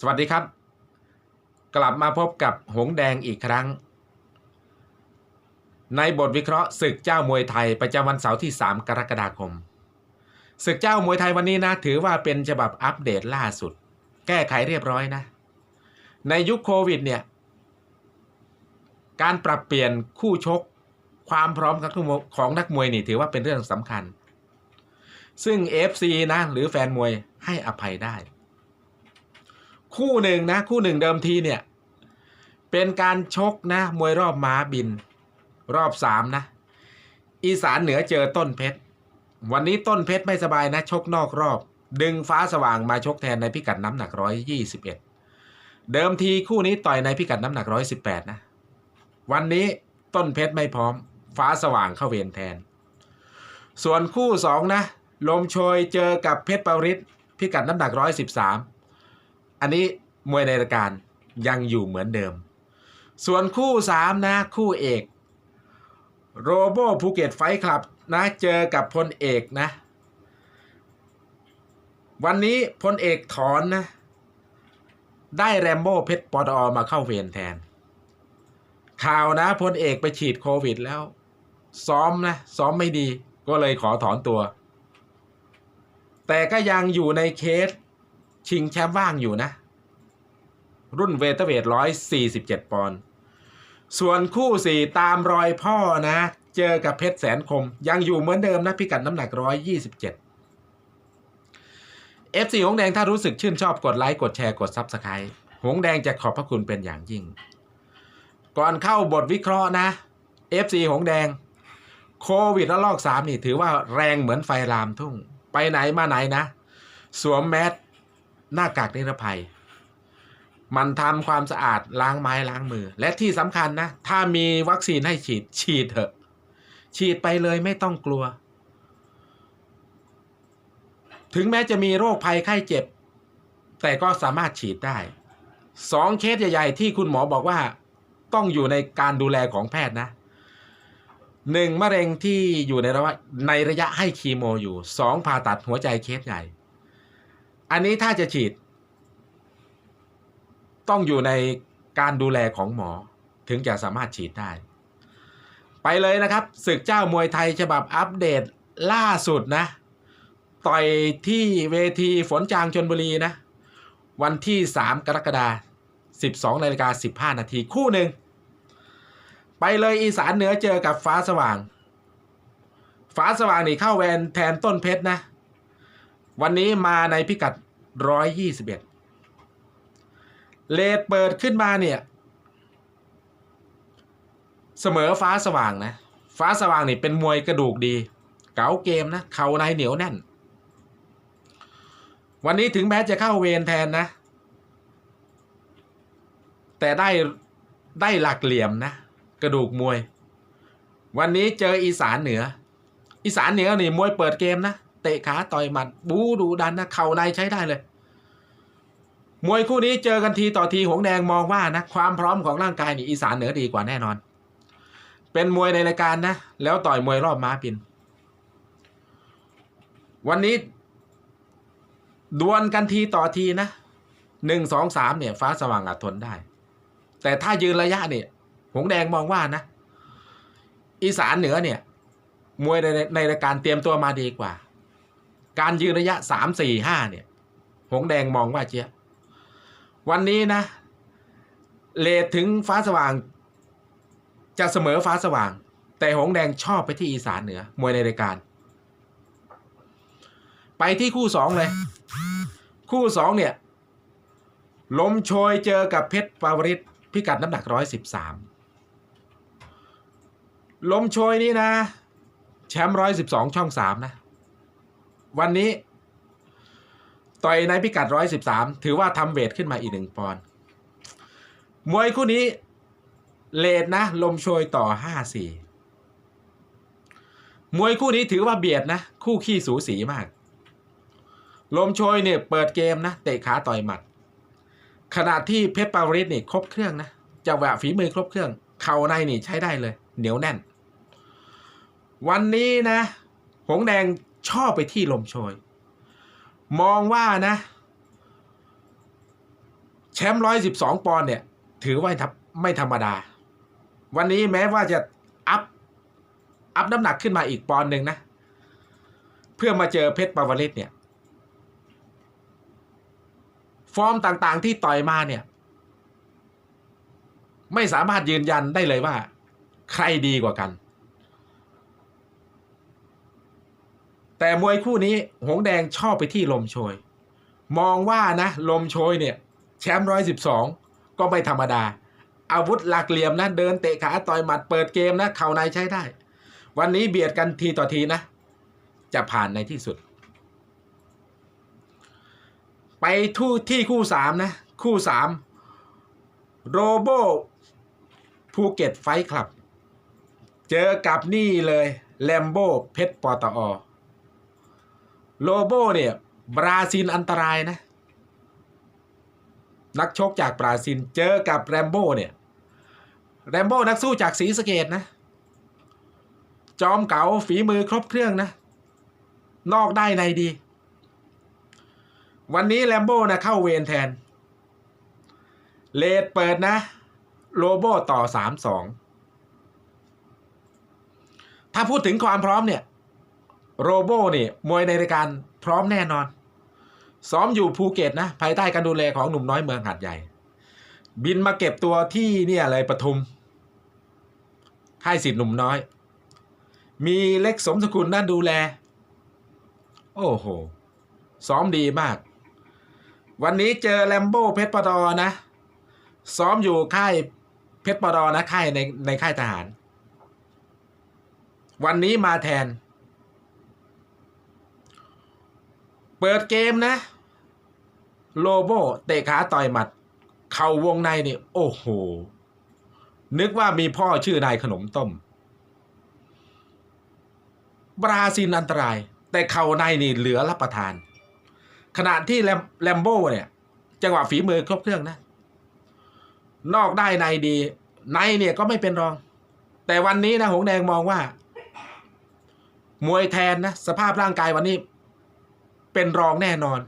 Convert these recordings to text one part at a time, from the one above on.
สวัสดีครับ กลับมาพบกับหงแดงอีกครั้ง ในบทวิเคราะห์ศึกเจ้ามวยไทยประจำวันเสาร์ที่ 3 กรกฎาคมศึกเจ้ามวยไทยวันนี้นะ ถือว่าเป็นฉบับอัปเดตล่าสุด แก้ไขเรียบร้อยนะ ในยุคโควิดเนี่ยการปรับเปลี่ยนคู่ชกความพร้อมของนักมวยนี่ถือว่าเป็นเรื่องสำคัญ ซึ่ง FC นะหรือแฟนมวยให้อภัยได้ คู่หนึ่งนะคู่หนึ่งเดิมทีเนี่ยเป็นการชกนะมวยรอบม้าบิน รอบสามนะ อีสานเหนือเจอต้นเพชร วันนี้ต้นเพชรไม่สบายนะ ชกนอกรอบ ดึงฟ้าสว่างมาชกแทนในพิกัดน้ำหนักร้อยยี่สิบเอ็ดเดิมทีคู่นี้ต่อยในพิกัดน้ำหนักร้อยสิบแปดนะ วันนี้ต้นเพชรไม่พร้อม ฟ้าสว่างเข้าเวรแทน ส่วนคู่สองนะ ลมโชยเจอกับเพชรปริศพิกัดน้ำหนักร้อยสิบสาม อันนี้มวยในรายการยังอยู่เหมือนเดิม ส่วนคู่สามนะ คู่เอก โรโบภูเก็ตไฟคลับนะเจอกับพลเอกนะ วันนี้พลเอกถอนนะ ได้แรมโบ้เพชรปอดอมาเข้าเวรแทน ข่าวนะพลเอกไปฉีดโควิดแล้ว ซ้อมนะ ซ้อมไม่ดีก็เลยขอถอนตัว แต่ก็ยังอยู่ในเคส ชิงแชมป์ว่างอยู่นะ รุ่นเวเตอร์เวทร้อยสี่สิบเจ็ดปอนด์ส่วนคู่สี่ตามรอยพ่อนะ เจอกับเพชรแสนคม ยังอยู่เหมือนเดิมนะพิกัดน้ำหนักร้อยยี่สิบเจ็ดเอฟซีหงแดงถ้ารู้สึกชื่นชอบกดไลค์กดแชร์กดซับสไครต์หงแดงจะขอบพระคุณเป็นอย่างยิ่ง ก่อนเข้าบทวิเคราะห์นะ FC หงแดง โควิดระลอกสามนี่ถือว่าแรงเหมือนไฟลามทุ่ง ไปไหนมาไหนนะ สวมแมส หน้ากากนิรภัย มันทำความสะอาดล้างไม้ล้างมือ และที่สำคัญนะ ถ้ามีวัคซีนให้ฉีด ฉีดเถอะ ฉีดไปเลยไม่ต้องกลัว ถึงแม้จะมีโรคภัยไข้เจ็บ แต่ก็สามารถฉีดได้สองเคสใหญ่ ๆ ที่คุณหมอบอกว่าต้องอยู่ในการดูแลของแพทย์นะหนึ่งมะเร็งที่อยู่ในระยะในระยะให้คีโมอยู่สองผ่าตัดหัวใจเคสใหญ่ อันนี้ถ้าจะฉีด ต้องอยู่ในการดูแลของหมอถึงจะสามารถฉีดได้ ไปเลยนะครับศึกเจ้ามวยไทยฉบับอัปเดตล่าสุดนะ ต่อยที่เวทีฝนจางชนบุรีนะ วันที่ 3 กรกฎาคม12นาฬิกา15 นาทีคู่หนึ่ง ไปเลยอีสานเหนือเจอกับฟ้าสว่าง ฟ้าสว่างนี่เข้าแวนแทนต้นเพชรนะ วันนี้มาในพิกัด 121 เลดเปิดขึ้นมาเนี่ย เสมอฟ้าสว่างนะ ฟ้าสว่างนี่เป็นมวยกระดูกดี เก๋าเกมนะ เข่าในเหนียวแน่น วันนี้ถึงแม้จะเข้าเวรแทนนะ แต่ได้ได้หลักเหลี่ยมนะ กระดูกมวย วันนี้เจออีสานเหนือ อีสานเหนือนี่มวยเปิดเกมนะ ตะขาต่อยหมัด บูดูดันนะเข่าในใช้ได้เลย มวยคู่นี้เจอกันทีต่อทีหงแดงมองว่านะความพร้อมของร่างกายนี่อีสานเหนือดีกว่าแน่นอน เป็นมวยในรายการนะ แล้วต่อยมวยรอบม้าปิน วันนี้ ดวลกันทีต่อทีนะหนึ่งสองสามเนี่ย ฟ้าสว่างอาจทนได้ แต่ถ้ายืนระยะเนี่ย หงแดงมองว่านะ อีสานเหนือเนี่ย มวยในในรายการเตรียมตัวมาดีกว่า การยืนระยะสามสี่ห้าเนี่ย หงแดงมองว่าเจี๊ยบวันนี้นะเลทถึงฟ้าสว่าง จะเสมอฟ้าสว่าง แต่หงแดงชอบไปที่อีสานเหนือ มวยในรายการ ไปที่คู่สองเลย คู่สองเนี่ยลมโชยเจอกับเพชรปาวริศพิกัดน้ำหนักร้อยสิบสามลมโชยนี่นะ แชมป์ร้อยสิบสองช่องสามนะ วันนี้ ต่อยในพิกัดร้อยสิบสามถือว่าทำเวทขึ้นมาอีกหนึ่งปอนด์มวยคู่นี้ เลดนะ ลมโชยต่อห้าสี่มวยคู่นี้ถือว่าเบียดนะ คู่ขี้สูสีมาก ลมโชยเนี่ยเปิดเกมนะ เตะขาต่อยหมัด ขณะที่เพชรปาริศนี่ยครบเครื่องนะจะแหวะฝีมือครบเครื่อง เข่าในนี่ใช้ได้เลย เหนียวแน่น วันนี้นะ หงแดง ชอบไปที่ลมโชย มองว่านะ แชมป์ร้อยสิบสองปอนด์เนี่ย ถือว่าไม่ธรรมดา วันนี้แม้ว่าจะอัพ อัพน้ำหนักขึ้นมาอีกปอนด์หนึ่งนะ เพื่อมาเจอเพชรปาวลิตเนี่ย ฟอร์มต่างๆที่ต่อยมาเนี่ย ไม่สามารถยืนยันได้เลยว่า ใครดีกว่ากัน แต่มวยคู่นี้หงแดงชอบไปที่ลมโชย มองว่านะลมโชยเนี่ยแชมป์ร้อยสิบสองก็ไม่ธรรมดา อาวุธหลักเหลี่ยมนะเดินเตะขาต่อยหมัดเปิดเกมนะเข่าในใช้ได้ วันนี้เบียดกันทีต่อทีนะ จะผ่านในที่สุด ไปทู่ที่คู่สามนะ คู่สามโรโบภูเก็ตไฟคลับ เจอกับนี่เลยแลมโบเพชรปตอ โลโบเนี่ยบราซิลอันตรายนะ นักชกจากบราซิลเจอกับแรมโบ้เนี่ยแรมโบ้นักสู้จากศรีสะเกดนะ จอมเก๋าฝีมือครบเครื่องนะ นอกได้ในดี วันนี้แรมโบ้นะเข้าเวรแทน เลดเปิดนะ โลโบต่อสามสองถ้าพูดถึงความพร้อมเนี่ย โรโบนี่มวยในรายการพร้อมแน่นอน ซ้อมอยู่ภูเก็ตนะ ภายใต้การดูแลของหนุ่มน้อยเมืองหัดใหญ่ บินมาเก็บตัวที่เนี่ยอะไรปทุม ค่ายสิทธิ์หนุ่มน้อย มีเล็กสมสกุลนั่นดูแล โอ้โห ซ้อมดีมาก วันนี้เจอแลมโบ้เพชรปดอนะ ซ้อมอยู่ค่ายเพชรปดอนะค่ายในในค่ายทหาร วันนี้มาแทน เปิดเกมนะ โลโบเตะขาต่อยหมัด เข่าวงในนี่ โอ้โห นึกว่ามีพ่อชื่อนายขนมต้ม บราซิลอันตราย แต่เข่าในนี่เหลือรับประทาน ขณะที่แลมแลมโบ้เนี่ย จังหวะฝีมือครบเครื่องนะ นอกได้ในดี ในเนี่ยก็ไม่เป็นรอง แต่วันนี้นะหงแดงมองว่า มวยแทนนะ สภาพร่างกายวันนี้ เป็นรองแน่นอน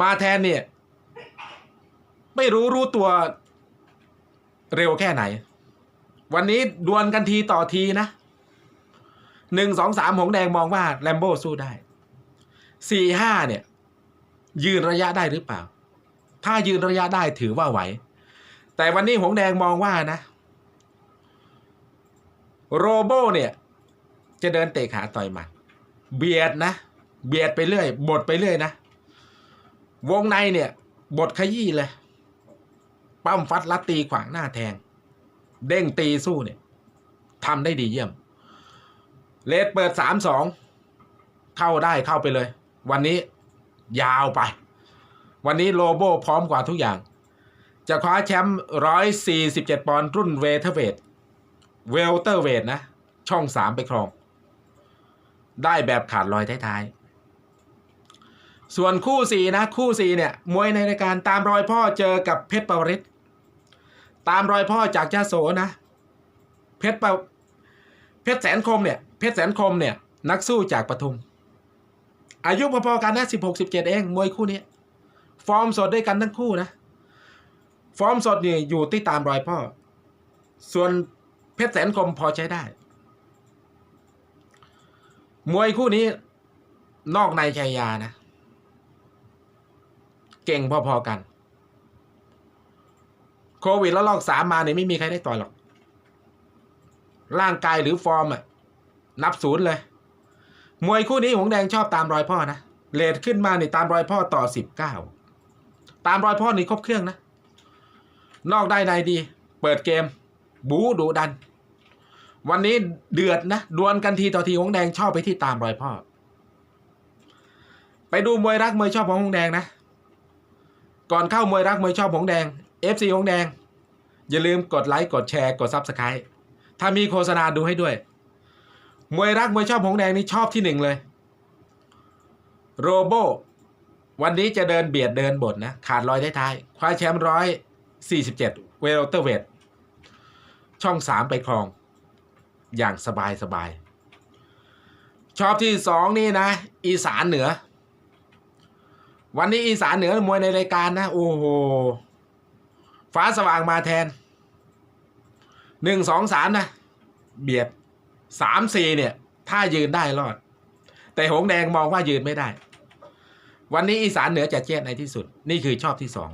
มาแทนเนี่ย ไม่รู้รู้ตัวเร็วแค่ไหน วันนี้ดวลกันทีต่อทีนะหนึ่งสองสามหงแดงมองว่าแลมโบ้สู้ได้สี่ห้าเนี่ย ยืนระยะได้หรือเปล่า ถ้ายืนระยะได้ถือว่าไหว แต่วันนี้หงแดงมองว่านะ โรโบเนี่ย จะเดินเตะขาต่อยมัดเบียดนะ เบียดไปเรื่อย บดไปเรื่อยนะ วงในเนี่ย บดขยี้เลย ปั้มฟัดลัดตีขวางหน้าแทง เด้งตีสู้เนี่ยทำได้ดีเยี่ยม เลดเปิดสามสอง เข้าได้เข้าไปเลย วันนี้ยาวไป วันนี้โลโบพร้อมกว่าทุกอย่าง จะคว้าแชมป์ร้อยสี่สิบเจ็ดปอนด์รุ่นเวเทเวทเวลเตอร์เวทนะ ช่องสามไปครอง ได้แบบขาดลอยท้ายๆ ส่วนคู่สี่นะคู่สี่เนี่ยมวยในรายการตามรอยพ่อเจอกับเพชรปวริศตามรอยพ่อจากยาโสนะเพชรปะเพชรแสนคมเนี่ยเพชรแสนคมเนี่ยนักสู้จากปทุม อายุพอๆกันนะสิบหกสิบเจ็ดเองมวยคู่นี้ฟอร์มสดด้วยกันทั้งคู่นะ ฟอร์มสดนี่อยู่ที่ตามรอยพ่อ ส่วนเพชรแสนคมพอใช้ได้ มวยคู่นี้นอกในชัยยานะ เก่งพอๆกันโควิดแล้วลอกสามมาเนี่ยไม่มีใครได้ต่อยหรอก ร่างกายหรือฟอร์มอะนับศูนย์เลย มวยคู่นี้หงแดงชอบตามรอยพ่อนะเลทขึ้นมาเนี่ตามรอยพ่อต่อสิบเก้าตามรอยพ่อนี่ครบเครื่องนะ นอกได้ในดี เปิดเกม บูดูดัน วันนี้เดือดนะ ดวลกันทีต่อทีหงแดงชอบไปที่ตามรอยพ่อ ไปดูมวยรักมวยชอบของหงแดงนะ ก่อนเข้ามวยรักมวยชอบหงแดง FC หงแดง อย่าลืมกดไลค์กดแชร์กดซับสไคร b ์ถ้ามีโฆษณาดูให้ด้วย มวยรักมวยชอบหงแดงนี่ชอบที่หนึ่งเลย โรโบวันนี้จะเดินเบียดเดินบทนะ ขาดรอยท้ายๆคว้าแชมป์ร้อยสี่สิบเจ็ดเวลเตอร์เวทช่องสามไปครอง อย่างสบายสบายชอบที่สองนี่นะ อีสานเหนือ วันนี้อีสานเหนือมวยในรายการนะ โอ้โห ฟ้าสว่างมาแทนหนึ่งสองสามนะ เบียดสามสี่เนี่ย ถ้ายืนได้รอด แต่หงแดงมองว่ายืนไม่ได้ วันนี้อีสานเหนือจะเจี๊ดในที่สุด นี่คือชอบที่สอง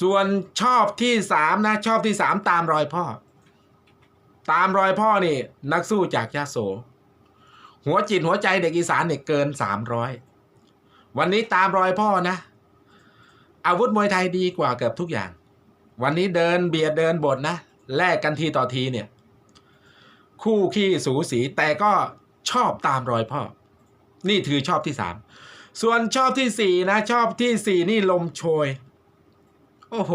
ส่วนชอบที่สามนะ ชอบที่สามตามรอยพ่อ ตามรอยพ่อนี่ นักสู้จากยาโส หัวจิตหัวใจเด็กอีสานเนี่ยเกินสามร้อย วันนี้ตามรอยพ่อนะ อาวุธมวยไทยดีกว่าเกือบทุกอย่าง วันนี้เดินเบียดเดินบทนะแลกกันทีต่อทีเนี่ย คู่ขี้สูสีแต่ก็ชอบตามรอยพ่อ นี่ถือชอบที่สามส่วนชอบที่สี่นะ ชอบที่สี่นี่ลมโชย โอ้โห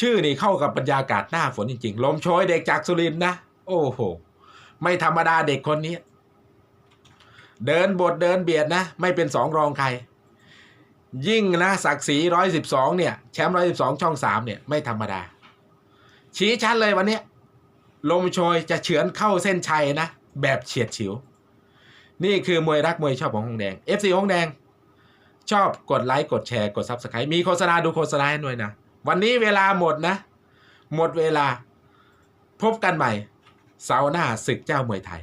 ชื่อนี่เข้ากับบรรยากาศหน้าฝนจริง ๆ ลมโชยเด็กจากสุรินทร์นะ โอ้โห ไม่ธรรมดาเด็กคนนี้ เดินบทเดินเบียดนะ ไม่เป็นสองรองใคร ยิ่งนะศักดิ์ศรีร้อยสิบสองเนี่ยแชมป์ร้อยสิบสองช่องสามเนี่ยไม่ธรรมดา ชี้ชัดเลยวันนี้ลมโชยจะเฉือนเข้าเส้นชัยนะ แบบเฉียดฉิว นี่คือมวยรักมวยชอบของหงแดง FC หงแดง ชอบกดไลค์กดแชร์กด Subscribe มีโฆษณาดูโฆษณาให้ด้วยนะ วันนี้เวลาหมดนะ หมดเวลา พบกันใหม่เสาร์หน้าศึกเจ้ามวยไทย